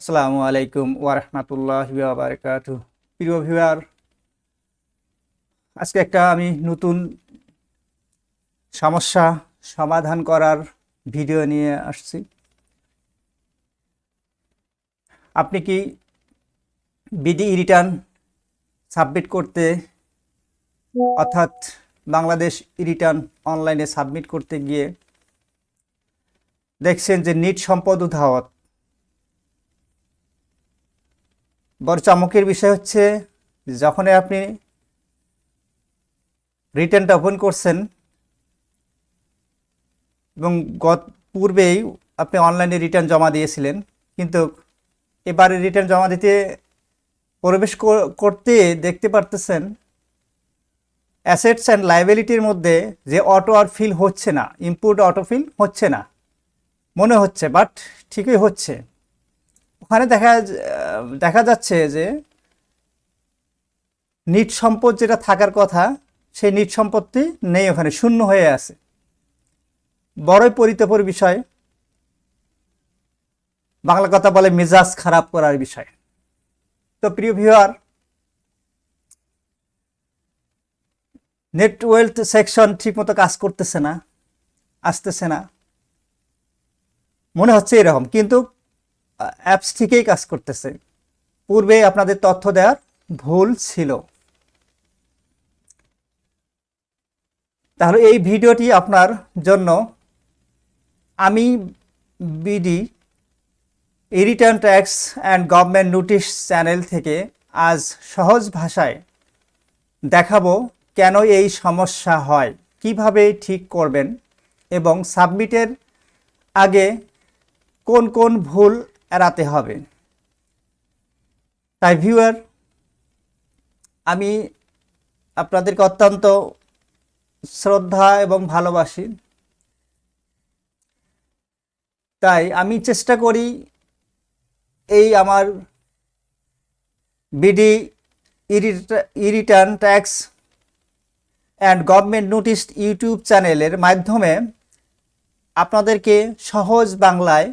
আসসালামু আলাইকুম ওয়ারহমাতুল্লাহ বারকাত প্রিয় ভিউয়ার, আজকে একটা আমি নতুন সমস্যা সমাধান করার ভিডিও নিয়ে আসছি। আপনি কি বিডি রিটার্ন সাবমিট করতে অর্থাৎ বাংলাদেশ রিটার্ন অনলাইনে সাবমিট করতে গিয়ে দেখছেন যে নিট সম্পদ উদ্ধাওয়াত বড় চমকের বিষয় হচ্ছে যখন আপনি রিটার্নটা ওপেন করছেন, এবং গত পূর্বেই আপনি অনলাইনে রিটার্ন জমা দিয়েছিলেন, কিন্তু এবারে রিটার্ন জমা দিতে প্রবেশ কর- করতে দেখতে পারতেছেন অ্যাসেটস অ্যান্ড লাইবিলিটির মধ্যে যে অটো আর ফিল হচ্ছে না ইম্পোর্ট অটো ফিল হচ্ছে না। মনে হচ্ছে বাট ঠিকই হচ্ছে। ওখানে দেখা দেখা যাচ্ছে যে নিট সম্পদ যেটা থাকার কথা, সেই নিট সম্পত্তি নেই ওখানে, শূন্য হয়ে আছে। বড়ই পরিতাপের বিষয়। বাংলা কথা বলে মেজাজ খারাপ করার বিষয়। তো প্রিয় ভিউয়ার, নেট ওয়েলথ সেকশন ঠিকমতো কাজ করতেছে না, আসতেছে না। মনে হচ্ছে এরকম, কিন্তু অ্যাপস ঠিকই কাজ করতেছে। পূর্বে আপনাদের তথ্য দেওয়ার ভুল ছিল। তাহলে এই ভিডিওটি আপনার জন্য। আমি BD return tax and government notice channel থেকে আজ সহজ ভাষায় দেখাবো কেন এই সমস্যা হয়, কীভাবে ঠিক করবেন এবং সাবমিটের আগে কোন কোন ভুল এড়াতে হবে। তাই ভিউয়ার আমি আপনাদেরকে অত্যন্ত শ্রদ্ধা এবং ভালোবাসি। তাই আমি চেষ্টা করি এই আমার BD e return tax and government notice YouTube চ্যানেলের মাধ্যমে আপনাদেরকে সহজ বাংলায়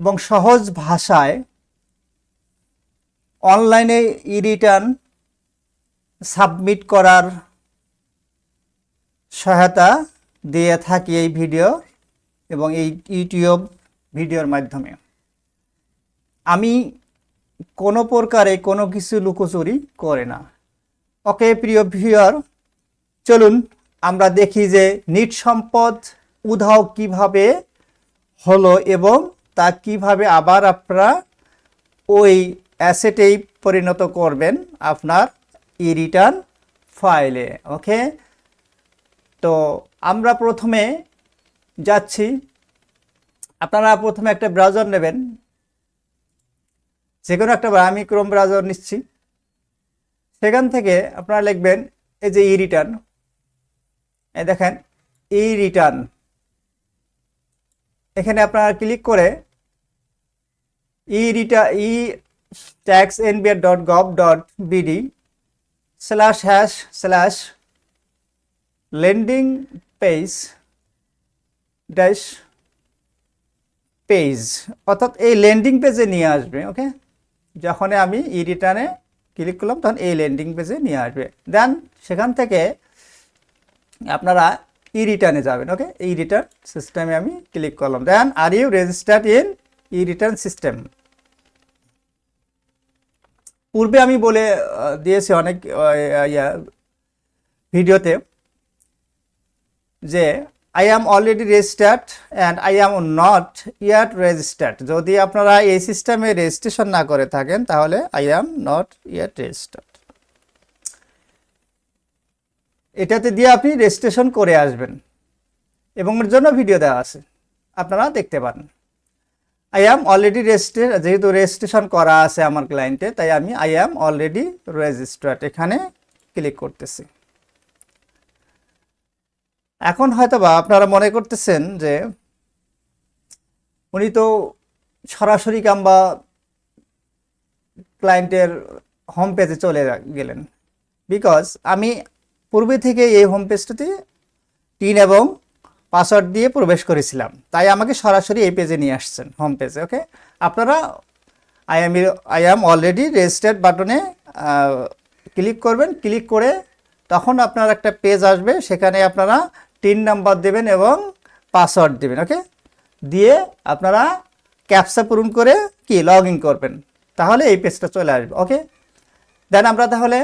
এবং সহজ ভাষায় অনলাইনে ই রিটার্ন সাবমিট করার সহায়তা দিয়ে থাকি এই ভিডিও এবং এই ইউটিউব ভিডিওর মাধ্যমে। আমি কোনো প্রকারে কোনো কিছু লুকোচুরি করে না। ওকে, প্রিয় ভিউয়ার, চলুন আমরা দেখি যে নিট সম্পদ উধাও কীভাবে হলো এবং তা কীভাবে আবার আপনারা ওই অ্যাসেটেই পরিণত করবেন আপনার ই রিটার্ন ফাইলে ওকে তো আমরা প্রথমে যাচ্ছি। আপনারা প্রথমে একটা ব্রাউজার নেবেন। যে কোনো একটা আমি ক্রোম ব্রাউজার নিচ্ছি। সেখান থেকে আপনারা লিখবেন এই যে ই রিটার্ন এই দেখেন ই রিটার্ন এখানে আপনারা ক্লিক করে e return e tax N NBR dot gov dot BD slash hash slash landing page dash page অর্থাৎ এই লেন্ডিং পেজে নিয়ে আসবে ওকে যখন আমি ই রিটার্নে ক্লিক করলাম, তখন এই লেন্ডিং পেজে নিয়ে আসবে। দেন সেখান থেকে আপনারা ই রিটার্নে যাবেন ওকে ই রিটার্ন সিস্টেমে আমি ক্লিক করলাম। Then are you registered in e return system পূর্বে আমি বলে দিয়েছি অনেক ইয়া ভিডিওতে যে I am already registered and I am not yet registered যদি আপনারা এই সিস্টেমে রেজিস্ট্রেশন না করে থাকেন, তাহলে I am not yet registered এটাতে দিয়ে আপনি রেজিস্ট্রেশন করে আসবেন। এবং এর জন্য ভিডিও দেওয়া আছে। আপনারা দেখতে পারেন। আই অ্যাম অলরেডি রেজিস্ট্রে যেহেতু রেজিস্ট্রেশন করা আছে আমার ক্লায়েন্টে তাই আমি আই অ্যাম অলরেডি রেজিস্টার্ড এখানে ক্লিক করতেছি। এখন হয়তোবা আপনারা মনে করতেছেন যে উনি তো সরাসরি কিংবা ক্লায়েন্টের হোম পেজে চলে গেলেন। বিকজ আমি পূর্বে থেকে এই হোম পেজটাতে টিন এবং পাসওয়ার্ড দিয়ে প্রবেশ করেছিলাম। তাই আমাকে সরাসরি এই পেজে নিয়ে আসছেন হোম পেজে ওকে আপনারা I am I am already registered বাটনে ক্লিক করবেন ক্লিক করে তখন আপনার একটা পেজ আসবে, সেখানে আপনারা টিন নাম্বার দেবেন এবং পাসওয়ার্ড দেবেন ওকে দিয়ে আপনারা ক্যাপসা পূরণ করে কি? লগ ইন করবেন। তাহলে এই পেজটা চলে আসবে ওকে দেন আমরা তাহলে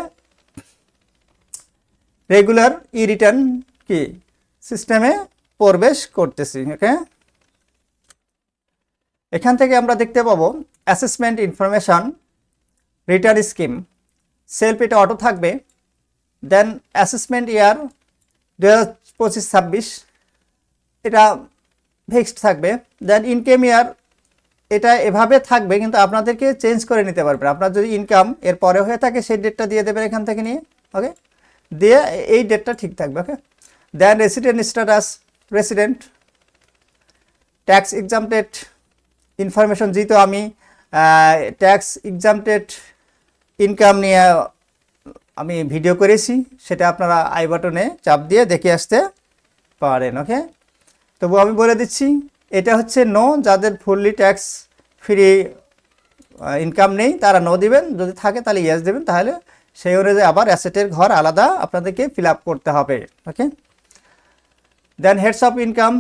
রেগুলার ই রিটার্ন কি সিস্টেমে প্রবেশ করতেছি ওকে এখান থেকে আমরা দেখতে পাবো assessment information return scheme self এটা অটো থাকবে দেন অ্যাসেসমেন্ট ইয়ার দু হাজার পঁচিশ ছাব্বিশ, এটা ফিক্সড থাকবে দেন ইনকাম ইয়ার এটা এভাবে থাকবে, কিন্তু আপনাদেরকে চেঞ্জ করে নিতে পারবেন। আপনার যদি ইনকাম এর পরে হয়ে থাকে, সেই ডেটটা দিয়ে দেবেন এখান থেকে নিয়ে ওকে দিয়ে এই ডেটটা ঠিক থাকবে okay then resident status resident tax exempted information যেহেতু আমি ট্যাক্স এক্সামটেড ইনকাম নিয়ে আমি ভিডিও করেছি, সেটা আপনারা আই বাটনে চাপ দিয়ে দেখে আসতে পারেন ওকে তবু আমি বলে দিচ্ছি, এটা হচ্ছে নো যাদের ফুললি ট্যাক্স ফ্রি ইনকাম নেই, তারা নো দিবেন, যদি থাকে তাহলে ইয়েস দেবেন, তাহলে সেই অনুযায়ী আবার অ্যাসেটের ঘর আলাদা আপনাদেরকে ফিল করতে হবে, okay? Then heads of income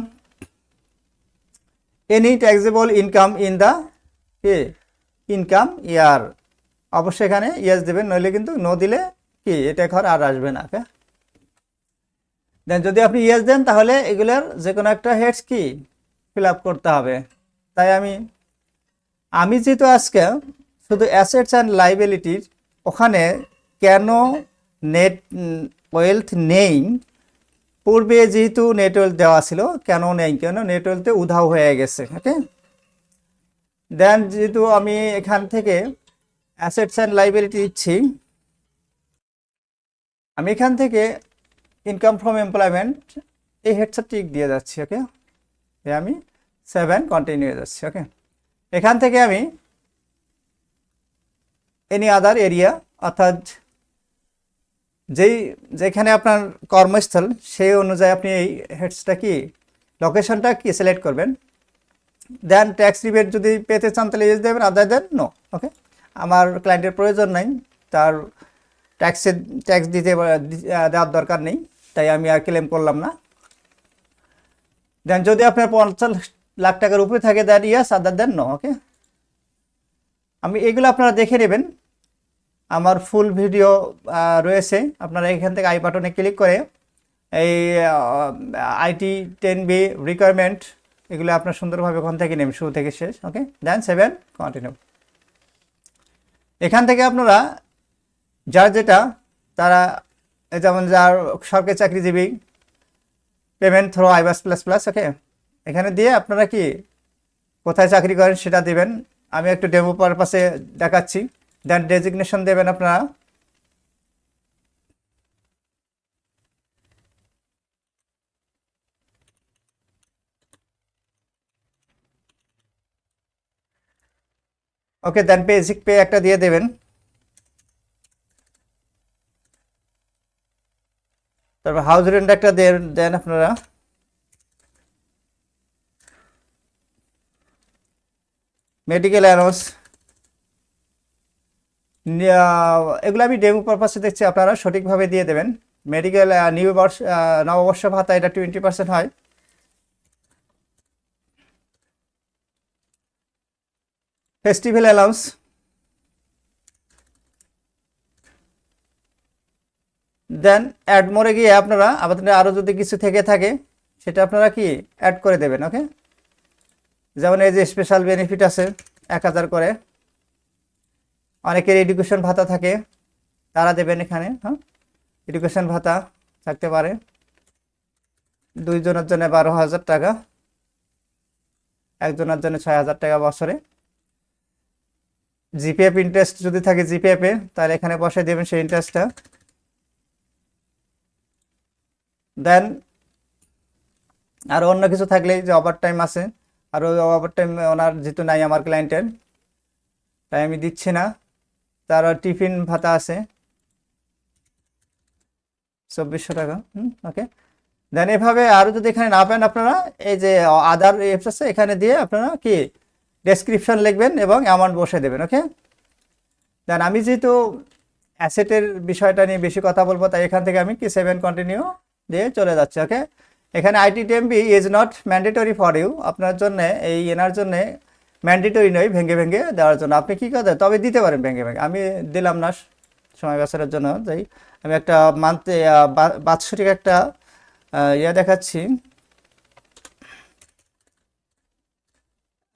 any taxable income in the কি? ইনকাম ইয়ার অবশ্যই এখানে ইয়েস দেবেন, নইলে কিন্তু নো দিলে কি? এটা ঘর আর আসবে না, ওকে? দেন যদি আপনি ইয়েস দেন, তাহলে এগুলোর যে কোনো একটা হেডস কি? ফিল করতে হবে। তাই আমি আমি যেহেতু আজকে শুধু অ্যাসেটস অ্যান্ড লাইবিলিটির ওখানে কেন নেট ওয়েলথ নেই? পূর্বে যেহেতু নেটওয়েলথ দেওয়া ছিল, কেন নেই? কেন নেটওয়েলথে উধাও হয়ে গেছে ওকে দেন যেহেতু আমি এখান থেকে অ্যাসেটস অ্যান্ড লাইবিলিটি দিচ্ছি, আমি এখান থেকে ইনকাম ফ্রম এমপ্লয়মেন্ট এই হেডসেট টিক দিয়ে যাচ্ছি ওকে আমি সেভেন কন্টিনিউ যাচ্ছি ওকে এখান থেকে আমি এনি আদার এরিয়া অর্থাৎ যেই, যেখানে আপনার কর্মস্থল, সেই অনুযায়ী আপনি এই হেডসটা কি লোকেশনটা কি সিলেক্ট করবেন? দেন ট্যাক্স রিবেট যদি পেতে চান, তাহলে ইউজ দেবেন আদার দেন নো ওকে আমার ক্লায়েন্টের প্রয়োজন নাই, তার ট্যাক্সের ট্যাক্স দিতে দেওয়ার দরকার নেই, তাই আমি আর ক্লেম করলাম না। দেন যদি আপনার পঞ্চাশ লাখ টাকার উপরে থাকে দেন ইয়াস আদার দেন নো ওকে আমি এগুলো আপনারা দেখে নেবেন। আমার ফুল ভিডিও রয়েছে। আপনারা এখান থেকে আই বাটনে ক্লিক করে এই আইটি টেন বি রিকোয়ারমেন্ট এগুলো আপনার সুন্দরভাবে ওখান থেকে নেবেন, শুরু থেকে শেষ ওকে দেন সেভেন কন্টিনিউ এখান থেকে আপনারা যার যেটা, তারা যেমন যার সরকারি চাকরিজীবী payment through iBAS plus plus okay এখানে দিয়ে আপনারা কি, কোথায় চাকরি করেন সেটা দেবেন। আমি একটু ডেমো পারপাসে দেখাচ্ছি। দেন ডেজিগনেশন দেবেন আপনারা। ওকে দেন বেসিক পে একটা দিয়ে দেবেন। তারপর হাউস রেন্ট একটা দেন আপনারা। মেডিকেল অ্যানাউন্স এগুলো আমি ডেমো পারপাসে দেখছি, আপনারা সঠিকভাবে দিয়ে দেবেন। মেডিকেল নিউ বর্ষ নববর্ষ ভাতা, এটা টোয়েন্টি পার্সেন্ট হয়। ফেস্টিভ্যাল অ্যালাউন্স দেন অ্যাড মোড়ে গিয়ে আপনারা আপনাদের আরও যদি কিছু থেকে থাকে, সেটা আপনারা কি অ্যাড করে দেবেন ওকে যেমন এই যে স্পেশাল বেনিফিট আছে, এক হাজার করে। অনেকের এডুকেশন ভাতা থাকে, তারা দেবেন এখানে হ্যাঁ? এডুকেশন ভাতা থাকতে পারে। দুইজনের জন্য বারো হাজার টাকা, একজনের জন্য ছয় হাজার টাকা বছরে। জিপিএফ ইন্টারেস্ট যদি থাকে জিপিএফে তাহলে এখানে বসে দেবেন সেই ইন্টারেস্টটা দেন আর অন্য কিছু থাকলে যে ওভার টাইম আছে, আর ওই ওভার টাইম ওনার যেহেতু নাই আমার ক্লায়েন্টের তাই আমি দিচ্ছি না। তার টিফিন ভাতা আছে। চব্বিশশো টাকা, হুম, ওকে। দেন এভাবে আরও যদি এখানে না পান আপনারা, এই যে আদার অ্যাপস আছে, এখানে দিয়ে আপনারা কি ডেসক্রিপশন লিখবেন এবং অ্যামাউন্ট বসে দেবেন, ওকে? দেন আমি যেহেতু অ্যাসেটের বিষয়টা নিয়ে বেশি কথা বলব, তাই এখান থেকে আমি কি সেভেন কন্টিনিউ দিয়ে চলে যাচ্ছি, ওকে? এখানে IT ten B is not mandatory for you আপনার জন্য, এই এনার জন্য ম্যান্ডেটরি নয়, ভেঙে ভেঙে দেওয়ার জন্য। আপনি কী কথা তবে দিতে পারেন ভেঙে ভেঙে। আমি দিলাম না, সময় বছরের জন্য তাই আমি একটা মান্থে বাৎসরিক একটা ইয়ে দেখাচ্ছি।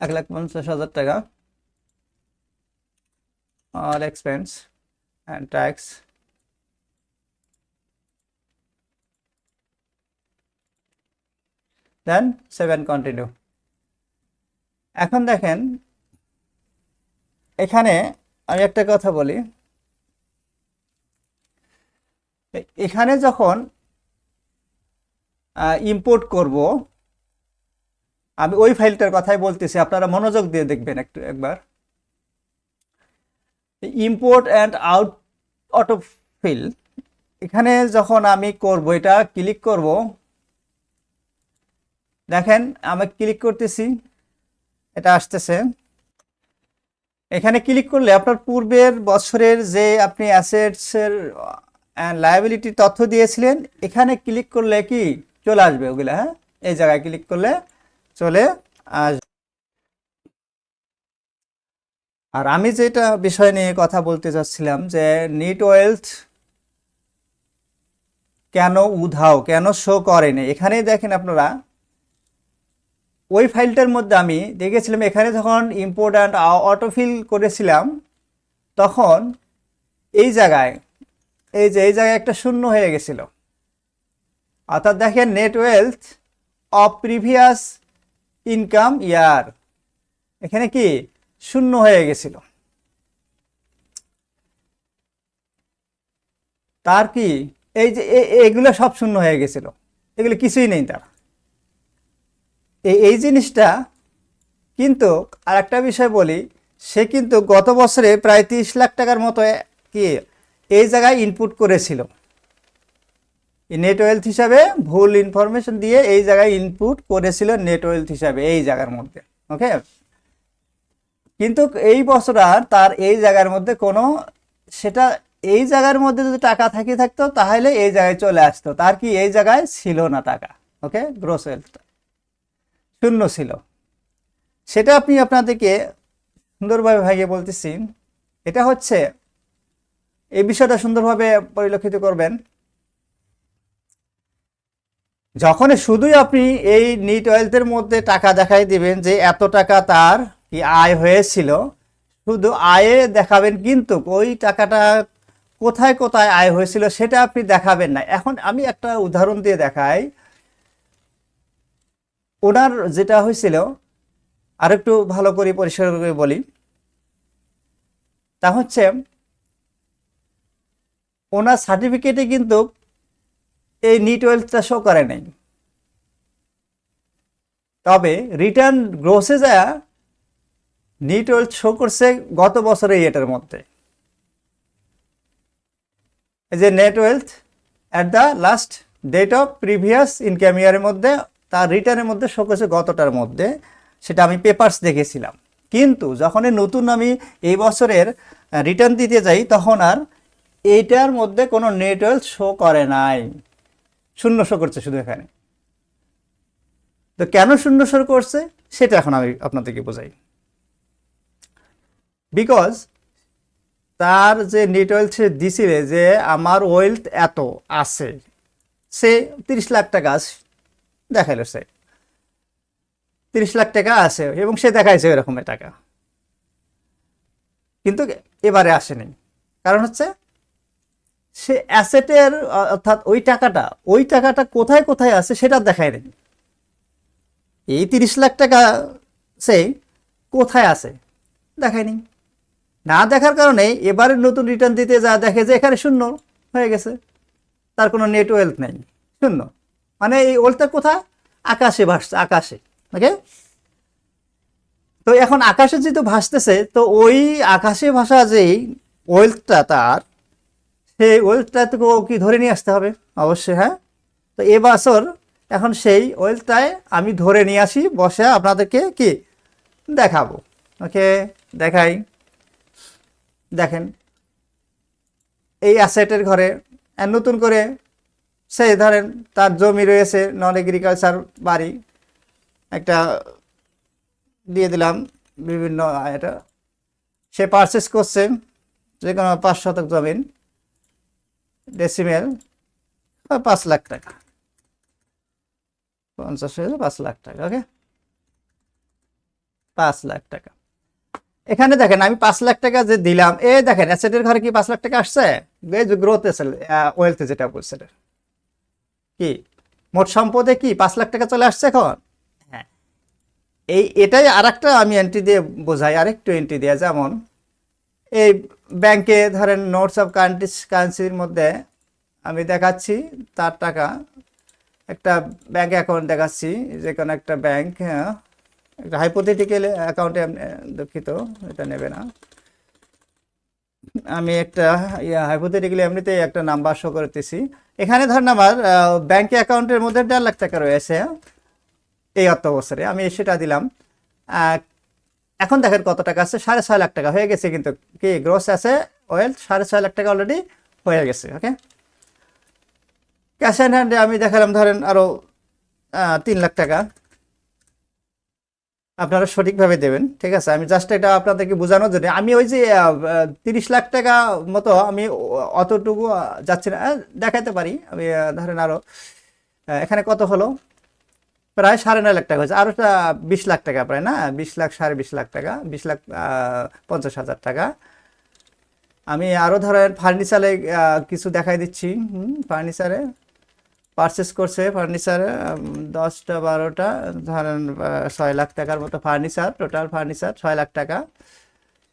এক লাখ পঞ্চাশ হাজার টাকা। All expense and tax then 7 continue এখন দেখেন, এখানে আমি একটা কথা বলি। এখানে যখন ইম্পোর্ট করব, আমি ওই ফাইলটার কথাই বলতেছি, আপনারা মনোযোগ দিয়ে দেখবেন একটু, একবার। Import and out auto fill এখানে যখন আমি করব, এটা ক্লিক করব, দেখেন, আমি ক্লিক করতেছি। এটা আসতেছে। এখানে ক্লিক করলে আপনার পূর্বের বছরের যে আপনি অ্যাসেটসের লায়াবিলিটি তথ্য দিয়েছিলেন, এখানে ক্লিক করলে কি? চলে আসবে ওগুলো হ্যাঁ? এই জায়গায় ক্লিক করলে চলে আসবে আর আমি যেটা বিষয় নিয়ে কথা বলতে চাচ্ছিলাম যে নিট ওয়েলথ কেন উধাও, কেন শো করেনি? এখানেই দেখেন আপনারা ওই ফাইলটার মধ্যে আমি দেখেছিলাম, এখানে যখন ইম্পোর্ট্যান্ট অটোফিল করেছিলাম, তখন এই জায়গায়, এই যে, এই জায়গায় একটা শূন্য হয়ে গেছিল। অর্থাৎ দেখেন net wealth of previous income year এখানে কি? শূন্য হয়ে গেছিল। তার কি? এই যে এগুলো সব শূন্য হয়ে গেছিল। এগুলো কিছুই নেই তার। এই এই জিনিসটা কিন্তু আর একটা বিষয় বলি, সে কিন্তু গত বছরে প্রায় তিরিশ লাখ টাকার মতো কি এই জায়গায় ইনপুট করেছিল। নেট ওয়েলথ হিসাবে ভুল ইনফরমেশন দিয়ে এই জায়গায় ইনপুট করেছিল নেট ওয়েলথ হিসাবে এই জায়গার মধ্যে ওকে কিন্তু এই বছর আর তার এই জায়গার মধ্যে কোনো, সেটা এই জায়গার মধ্যে যদি টাকা থাকি থাকতো, তাহলে এই জায়গায় চলে আসতো। তার কি এই জায়গায় ছিল না টাকা ওকে গ্রোস ওয়েলথটা শূন্য ছিল। সেটা আপনি আপনাদেরকে সুন্দরভাবে ভাইয়ে বলতেছি। এটা হচ্ছে, এই বিষয়টা সুন্দরভাবে পরিলক্ষিত করবেন। যখন শুধুই আপনি এই নিট ওয়েলথের মধ্যে টাকা দেখাই দিবেন যে এত টাকা তার কি আয় হয়েছিল, শুধু আয়ে দেখাবেন কিন্তু ওই টাকাটা কোথায় কোথায় আয় হয়েছিল সেটা আপনি দেখাবেন না। এখন আমি একটা উদাহরণ দিয়ে দেখাই। ওনার যেটা হয়েছিল, আরেকটু ভালো করে পরিষ্কার করে বলি। তা হচ্ছে, ওনার সার্টিফিকেটে কিন্তু এই নিট ওয়েলথটা শো করে নাই। তবে রিটার্ন গ্রোসে যা নিট ওয়েলথ শো করছে গত বছরে এটার মধ্যে। যে net wealth at the last date of previous income ইয়ারের মধ্যে তার রিটার্নের মধ্যে শো করছে গতটার মধ্যে, সেটা আমি পেপার্স দেখেছিলাম। কিন্তু যখনই নতুন আমি এই বছরের রিটার্ন দিতে যাই, তখন আর এইটার মধ্যে কোনো নেট ওয়েলথ শো করে নাই। শূন্য শো করছে শুধু এখানে। তো কেন শূন্য শো করছে? সেটা এখন আমি আপনাদেরকে বোঝাই। বিকজ তার যে নেট ওয়েলথ সে দিছিলে যে আমার ওয়েলথ এত আছে, সে তিরিশ লাখ টাকা দেখাইলো সে তিরিশ লাখ টাকা আছে, এবং সে দেখাইছে এরকমের টাকা। কিন্তু এবারে আসেনি। কারণ হচ্ছে, সে অ্যাসেটের অর্থাৎ ওই টাকাটা ওই টাকাটা কোথায় কোথায় আছে সেটা দেখায় নেই। এই তিরিশ লাখ টাকা সে কোথায় আছে? দেখায়নি না দেখার কারণে এবারে নতুন রিটার্ন দিতে যা দেখে যে এখানে শূন্য হয়ে গেছে। তার কোনো নেট ওয়েলথ নেই। শূন্য। মানে এই ওয়েলথটা কোথায়? আকাশে ভাসছে, আকাশে ওকে তো এখন আকাশে যেহেতু ভাসতেছে, তো ওই আকাশে ভাসা যেই ওয়েলথটা তার, সেই ওয়েলথটা তো ও কি ধরে নিয়ে আসতে হবে? অবশ্যই হ্যাঁ? তো এবছর এখন সেই ওয়েলটায় আমি ধরে নিয়ে আসি, বসে আপনাদেরকে কি? দেখাবো ওকে দেখাই। দেখেন, এই অ্যাসেটের ঘরে নতুন করে সেই ধরেন তার জমি রয়েছে নন এগ্রিকালচার বাড়ি। একটা দিয়ে দিলাম বিভিন্ন, এটা সে পারচেস করছে যে কোনো পাঁচ শতক জমিন ডেসিমেল পাঁচ লাখ টাকা। পঞ্চাশ হাজার পাঁচ লাখ টাকা ওকে পাঁচ লাখ টাকা। এখানে দেখেন, আমি পাঁচ লাখ টাকা যে দিলাম এ দেখেন অ্যাসেটের ঘরে কি পাঁচ লাখ টাকা আসছে? গ্রোথ ওয়েলথে যেটা বলছে। কি? মোট সম্পদে কি পাঁচ লাখ টাকা চলে আসছে এখন? হ্যাঁ। এই এটাই আর একটা আমি এন্ট্রি দিয়ে বোঝাই আরেকটু এন্ট্রি দিয়ে যেমন এই ব্যাংকে ধরেন নোটস অফ কান্ট্রিজ কারেন্সির মধ্যে আমি দেখাচ্ছি তার টাকা একটা ব্যাংক অ্যাকাউন্ট দেখাচ্ছি যে কোনো একটা ব্যাংক হ্যাঁ একটা হাইপোথেটিক্যাল অ্যাকাউন্টে দুঃখিত এটা নেবে না। আমি একটা হাইপোথেটিক্যালি এমনিতেই একটা নাম্বার শো করতেছি। এখানে ধরেন আমার ব্যাঙ্কে অ্যাকাউন্টের মধ্যে দেড় লাখ টাকা রয়েছে, এই অর্থ বছরে আমি সেটা দিলাম। এখন দেখেন কত টাকা আছে? সাড়ে ছয় লাখ টাকা হয়ে গেছে কিন্তু কি? গ্রোস আছে ওয়েলথ সাড়ে ছয় লাখ টাকা অলরেডি হয়ে গেছে ওকে ক্যাশ অ্যান্ড হ্যান্ডে আমি দেখালাম ধরেন আরও তিন লাখ টাকা। আপনারা সঠিকভাবে দেবেন, ঠিক আছে? আমি জাস্ট এটা আপনাদেরকে বোঝানোর জন্য। আমি ওই যে তিরিশ লাখ টাকা মতো আমি অতটুকু যাচ্ছি না। দেখাতে পারি। আমি ধরেন আরও এখানে কত হলো? প্রায় সাড়ে নয় লাখ টাকা হয়েছে। আরও বিশ লাখ টাকা প্রায়, না? বিশ লাখ, সাড়ে বিশ লাখ টাকা, বিশ লাখ পঞ্চাশ হাজার টাকা। আমি আরও ধরেন ফার্নিচারে কিছু দেখাই দিচ্ছি। ফার্নিচারে পারচেস করছে ফার্নিচারে দশটা, বারোটা, ধরেন ছয় লাখ টাকার মতো ফার্নিচার টোটাল ফার্নিচার ছয় লাখ টাকা।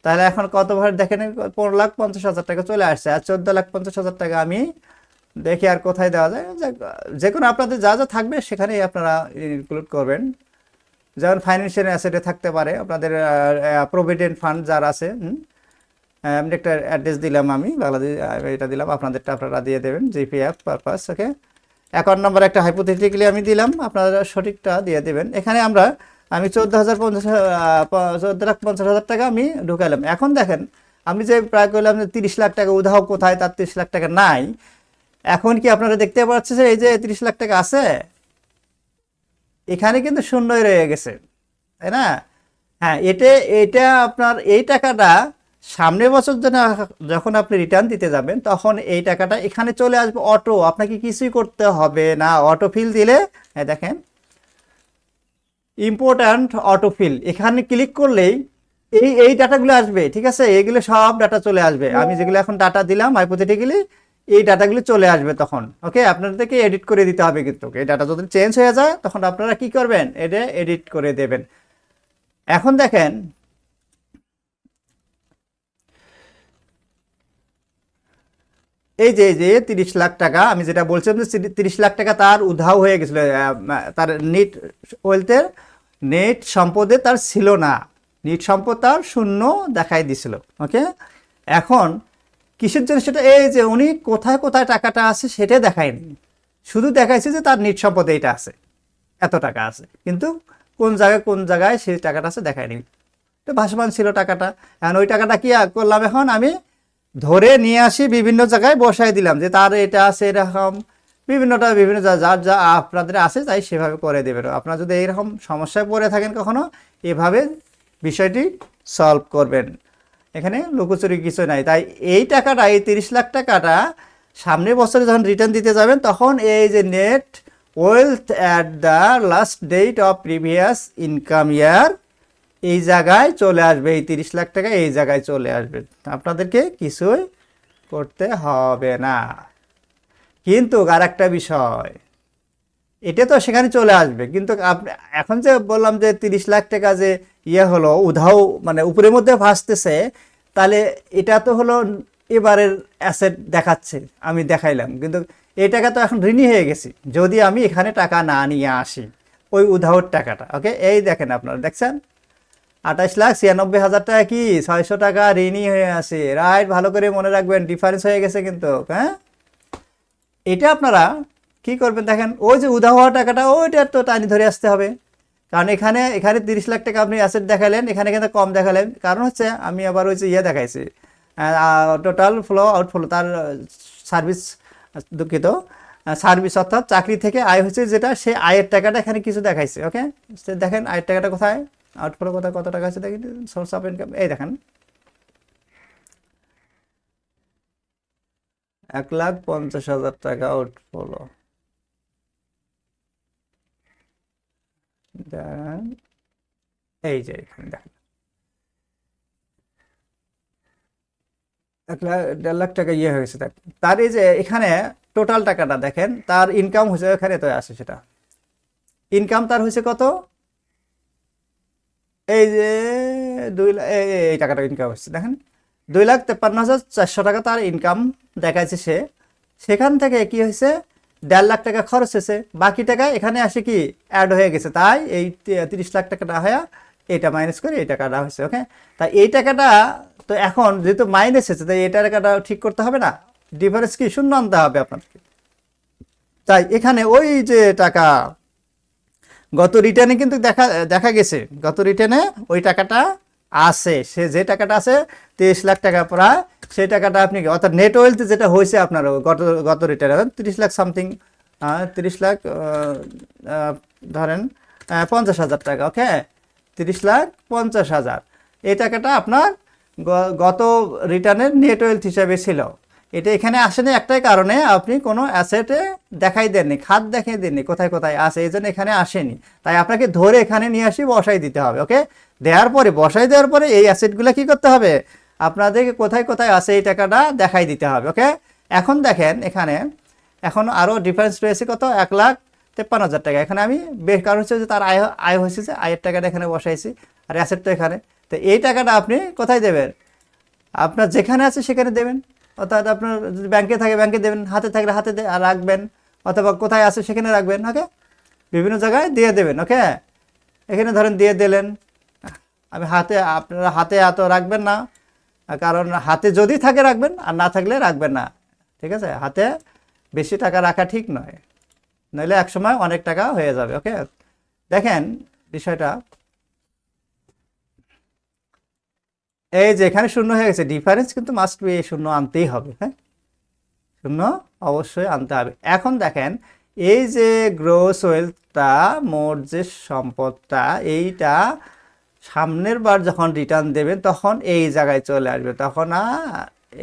তাহলে এখন কত ভার দেখেন, পনেরো লাখ পঞ্চাশ হাজার টাকা চলে আসছে। আর চোদ্দ লাখ পঞ্চাশ হাজার টাকা আমি দেখি আর কোথায় দেওয়া যায়। যে- কোনো আপনাদের যা যা থাকবে সেখানেই আপনারা ইনক্লুড করবেন। যেমন ফাইন্যান্সিয়াল অ্যাসেটে থাকতে পারে, আপনাদের প্রভিডেন্ট ফান্ড যার আছে আমি একটা অ্যাড্রেস দিলাম আমি, বাংলাদেশ এটা দিলাম, আপনাদেরটা আপনারা দিয়ে দেবেন GPF purpose okay account number একটা হাইপোথেটিক্যালি আমি দিলাম, আপনারা সঠিকটা দিয়ে দেবেন। এখানে আমরা, আমি চোদ্দ হাজার পঞ্চাশ চোদ্দ লাখ পঞ্চাশ হাজার টাকা আমি ঢুকালাম। এখন দেখেন, আমি যে প্রায় করলাম যে তিরিশ লাখ টাকা, উধাও কোথায়, তার তিরিশ লাখ টাকা নাই। এখন কি আপনারা দেখতে পাচ্ছেন যে এই যে তিরিশ লাখ টাকা আছে, এখানে কিন্তু শূন্যই রয়ে গেছে, তাই না? হ্যাঁ এটা এটা আপনার, এই টাকাটা সামনের বছর যখন আপনি রিটার্ন দিতে যাবেন, তখন এই টাকাটা এখানে চলে আসবে অটো আপনাকে কিছুই করতে হবে না। অটো ফিল দিলে হ্যাঁ দেখেন ইম্পর্ট্যান্ট অটো ফিল এখানে ক্লিক করলেই এই এই ডাটাগুলো আসবে, ঠিক আছে? এগুলো সব ডাটা চলে আসবে। আমি যেগুলো এখন ডাটা দিলাম হাইপোথেটিক্যালি এই ডাটাগুলো চলে আসবে তখন ওকে আপনাদেরকে এডিট করে দিতে হবে কিন্তু এই ডাটা যদি চেঞ্জ হয়ে যায়, তখন আপনারা কি করবেন? এটা এডিট করে দেবেন। এখন দেখেন এই যে যে, তিরিশ লাখ টাকা, আমি যেটা বলছিলাম যে তিরিশ লাখ টাকা তার উধাও হয়ে গেছিল তার নেট ওয়েলথের, নেট সম্পদে তার ছিল না। নেট সম্পদ তার শূন্য দেখাই দিছিল, ওকে? এখন কিসের জন্য সেটা, এই যে উনি কোথায় কোথায় টাকাটা আছে সেটা দেখায়নি। শুধু দেখাইছে যে তার নেট সম্পদে এটা আছে, এত টাকা আছে। কিন্তু কোন জায়গায় কোন জায়গায় সেই টাকাটা আছে দেখায়নি। তো ভাসমান ছিল টাকাটা। এখন ওই টাকাটা কি করলাম এখন আমি? ধরে নিয়ে আসি বিভিন্ন জায়গায়, বসাই দিলাম যে তার এটা আছে এরকম, বিভিন্নটা, বিভিন্ন যার যা আপনাদের আছে তাই সেভাবে করে দেবেন। আপনারা যদি এইরকম সমস্যায় পড়ে থাকেন কখনো, এভাবে বিষয়টি সলভ করবেন। এখানে লুকোচুরি কিছু নাই। তাই এই টাকাটা, এই তিরিশ লাখ টাকাটা সামনের বছরে যখন রিটার্ন দিতে যাবেন, তখন এই যে net wealth at the last date of previous income year এই জায়গায় চলে আসবে, এই তিরিশ লাখ টাকা এই জায়গায় চলে আসবে। আপনাদেরকে কিছুই করতে হবে না। কিন্তু আর একটা বিষয়, এটা তো সেখানে চলে আসবে। কিন্তু আপনি এখন যে বললাম যে তিরিশ লাখ টাকা যে ইয়ে হলো, উধাও মানে উপরের মধ্যে ভাসতেছে, তাহলে এটা তো হলো এবারের অ্যাসেট দেখাচ্ছে, আমি দেখাইলাম। কিন্তু এই টাকা তো এখন ঋণী হয়ে গেছি, যদি আমি এখানে টাকা না নিয়ে আসি, ওই উধাওর টাকাটা ওকে এই দেখেন আপনারা, দেখছেন? আঠাশ লাখ ছিয়ানব্বই হাজার টাকা কি? ছয়শো টাকা ঋণই হয়ে আছে। রাইট ভালো করে মনে রাখবেন ডিফারেন্স হয়ে গেছে কিন্তু হ্যাঁ? এটা আপনারা কি করবেন দেখেন, ওই যে উদা হওয়া টাকাটা, ওইটা তো টানি ধরে আসতে হবে। কারণ এখানে এখানে তিরিশ লাখ টাকা আপনি অ্যাসেট দেখালেন, এখানে কিন্তু কম দেখালেন। কারণ হচ্ছে, আমি আবার ওই যে ইয়ে দেখাইছি টোটাল ফ্লো আউটফ্লো তার সার্ভিস দুঃখিত সার্ভিস অর্থাৎ চাকরি থেকে আয় হচ্ছে যেটা, সে আয়ের টাকাটা এখানে কিছু দেখাইছে ওকে দেখেন, আয়ের টাকাটা কোথায়? আউটফ্লো কোথায় কত টাকা আছে দেখেন সোর্স অফ ইনকাম এই দেখেন। এক লাখ পঞ্চাশ হাজার টাকা আউটফ্লো দেন, এই যে এখানে দেখেন। এক লাখ, দেড় লাখ টাকা ইয়ে হয়ে গেছে, দেখ। তার এই যে এখানে টোটাল টাকাটা দেখেন, তার ইনকাম হয়েছে, এখানে তো আসে সেটা। ইনকাম তার হয়েছে কত? এই যে দুই লাখ এই টাকাটা ইনকাম হচ্ছে। দেখেন, দুই লাখ তেপ্পান্ন হাজার চারশো টাকা তার ইনকাম দেখাচ্ছে সে। সেখান থেকে কি হয়েছে? দেড় লাখ টাকা খরচ হয়েছে। বাকি টাকা এখানে আসে কি? অ্যাড হয়ে গেছে। তাই এই তিরিশ লাখ টাকা না হয়ে এটা মাইনাস করে এই টাকাটা হয়েছে ওকে তাই এই টাকাটা তো এখন যেহেতু মাইনাস হয়েছে, তাই এই টাকাটা ঠিক করতে হবে না? ডিফারেন্স কি? শূন্য আনতে হবে আপনাদেরকে তাই এখানে ওই যে টাকা গত রিটার্নে কিন্তু দেখা দেখা গেছে। গত রিটার্নে ওই টাকাটা আছে। সে যে টাকাটা আছে, তিরিশ লাখ টাকা প্রায় সেই টাকাটা আপনি অর্থাৎ নেট ওয়েলথ যেটা হয়েছে আপনার, গত গত রিটার্নে তিরিশ লাখ সামথিং তিরিশ লাখ ধরেন পঞ্চাশ হাজার টাকা ওকে তিরিশ লাখ পঞ্চাশ হাজার। এই টাকাটা আপনার গত রিটার্নের নেট ওয়েলথ হিসাবে ছিল। এটা এখানে আসেনি একটাই কারণে আপনি কোনো অ্যাসেটে দেখাই দেননি, খাত দেখাই দেননি, কোথায় কোথায় আসে এই জন্য এখানে আসেনি। তাই আপনাকে ধরে এখানে নিয়ে আসি, বসাই দিতে হবে, ওকে? দেওয়ার পরে, বসাই দেওয়ার পরে এই অ্যাসেটগুলো কি করতে হবে? আপনাদেরকে কোথায় কোথায় আসে এই টাকাটা দেখাই দিতে হবে, ওকে? এখন দেখেন এখানে, এখন আরও ডিফারেন্স রয়েছে কত? এক লাখ তেপ্পান্ন হাজার টাকা। এখানে আমি বেশ কারণ হচ্ছে যে তার আয় আয় হয়েছে যে আয়ের টাকাটা এখানে বসাইছি, আর অ্যাসেট তো এখানে। তো এই টাকাটা আপনি কোথায় দেবেন? আপনার যেখানে আছে সেখানে দেবেন। অর্থাৎ আপনার যদি ব্যাংকে থাকে, ব্যাংকে দেবেন, হাতে থাকলে হাতে রাখবেন, অথবা কোথায় আছে সেখানে রাখবেন ওকে বিভিন্ন জায়গায় দিয়ে দেবেন ওকে এখানে ধরেন দিয়ে দিলেন, আমি হাতে, আপনারা হাতে এত রাখবেন না, কারণ হাতে যদি থাকে রাখবেন, আর না থাকলে রাখবেন না, ঠিক আছে? হাতে বেশি টাকা রাখা ঠিক নয়, নইলে একসময় অনেক টাকা হয়ে যাবে ওকে দেখেন বিষয়টা এই যে এখানে শূন্য হয়ে গেছে ডিফারেন্স কিন্তু মাস্ট বি শূন্য আনতেই হবে হ্যাঁ? শূন্য অবশ্যই আনতে হবে। এখন দেখেন, এই যে গ্রোস ওয়েলথটা মোট যে সম্পদটা, এইটা সামনের বার যখন রিটার্ন দেবেন, তখন এই জায়গায় চলে আসবে। তখন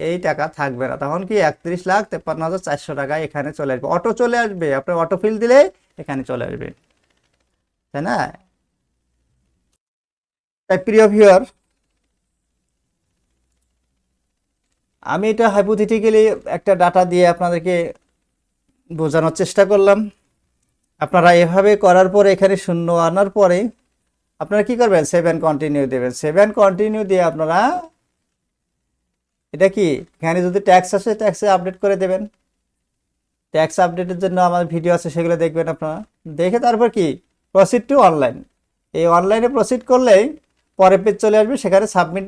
এই টাকা থাকবে না। তখন কি একত্রিশ লাখ তেপ্পান্ন হাজার চারশো টাকা এখানে চলে আসবে। অটো চলে আসবে, আপনার অটো ফিল দিলে এখানে চলে আসবে। তাই না? তাই প্রিয় ভিউয়ার আমি এটা হাইপোথেটিক্যালি একটা ডাটা দিয়ে আপনাদেরকে বোঝানোর চেষ্টা করলাম। আপনারা এভাবে করার পরে এখানে শূন্য আনার পরে আপনারা কি করবেন? সেভেন কন্টিনিউ দেবেন। সেভেন কন্টিনিউ দিয়ে আপনারা এটা কি? এখানে যদি ট্যাক্স আসে ট্যাক্সে আপডেট করে দেবেন। ট্যাক্স আপডেটের জন্য আমার ভিডিও আছে, সেগুলো দেখবেন আপনারা। দেখে তারপর কি? প্রসিড টু অনলাইন এই অনলাইনে প্রসিড করলেই পরে পেজ চলে আসবে, সেখানে সাবমিট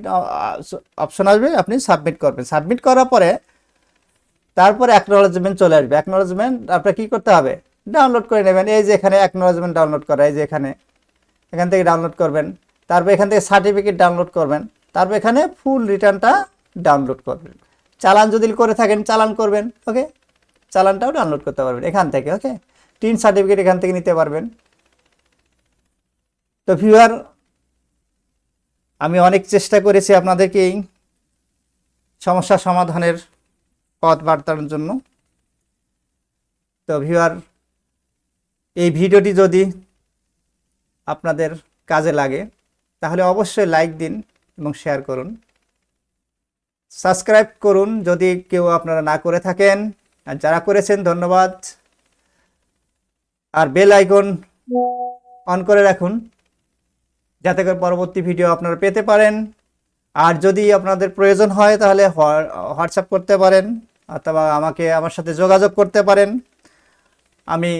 অপশন আসবে, আপনি সাবমিট করবেন। সাবমিট করার পরে তারপরে অ্যাকনোলজমেন্ট চলে আসবে। অ্যাকনোলজমেন্ট আপনার কী করতে হবে? ডাউনলোড করে নেবেন। এই যে এখানে অ্যাকনোলজমেন্ট ডাউনলোড করা, এই যে এখানে। এখান থেকে ডাউনলোড করবেন। তারপর এখান থেকে সার্টিফিকেট ডাউনলোড করবেন। তারপর এখানে ফুল রিটার্নটা ডাউনলোড করবেন। চালান যদি করে থাকেন, চালান করবেন ওকে চালানটাও ডাউনলোড করতে পারবেন এখান থেকে ওকে টিন সার্টিফিকেট এখান থেকে নিতে পারবেন। তো ভিউয়ার আমি অনেক চেষ্টা করেছি আপনাদেরকে এই সমস্যা সমাধানের পথ বার্তার জন্য। তো ভিউয়ার এই ভিডিওটি যদি আপনাদের কাজে লাগে, তাহলে অবশ্যই লাইক দিন এবং শেয়ার করুন। সাবস্ক্রাইব করুন যদি কেউ আপনারা না করে থাকেন। আর যারা করেছেন, ধন্যবাদ। আর বেল আইকন অন করে রাখুন। যাতে করে পরবর্তী ভিডিও আপনারা পেতে পারেন। আর যদি আপনাদের প্রয়োজন হয়, তাহলে হোয়াটসঅ্যাপ করতে পারেন, অথবা আমাকে, আমার সাথে যোগাযোগ করতে পারেন। আমি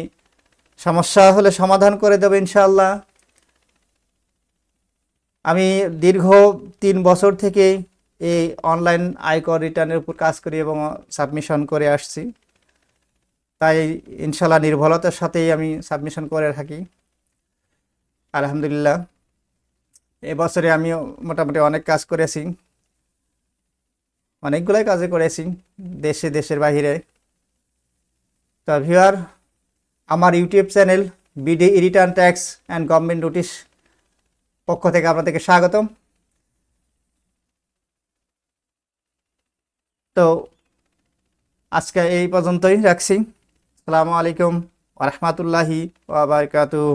সমস্যা হলে সমাধান করে দেবো ইনশাআল্লাহ। আমি দীর্ঘ তিন বছর থেকে এই অনলাইন আয়কর রিটার্নের উপর কাজ করি এবং সাবমিশন করে আসছি। তাই ইনশাল্লাহ নির্ভরতার সাথেই আমি সাবমিশন করে থাকি। আলহামদুলিল্লাহ। এবছরে আমি মোটামুটি অনেক কাজ করেছি। অনেকগুলাই কাজে করেছি, দেশে, দেশের বাহিরে। তা ভিউয়ার আমার YouTube channel BD return tax and government notice পক্ষ থেকে আপনাদেরকে স্বাগতম। তো আজকে এই পর্যন্তই রাখছি। আসসালামু আলাইকুম ওরহমতুল্লাহি ওয়াবারকাতুহ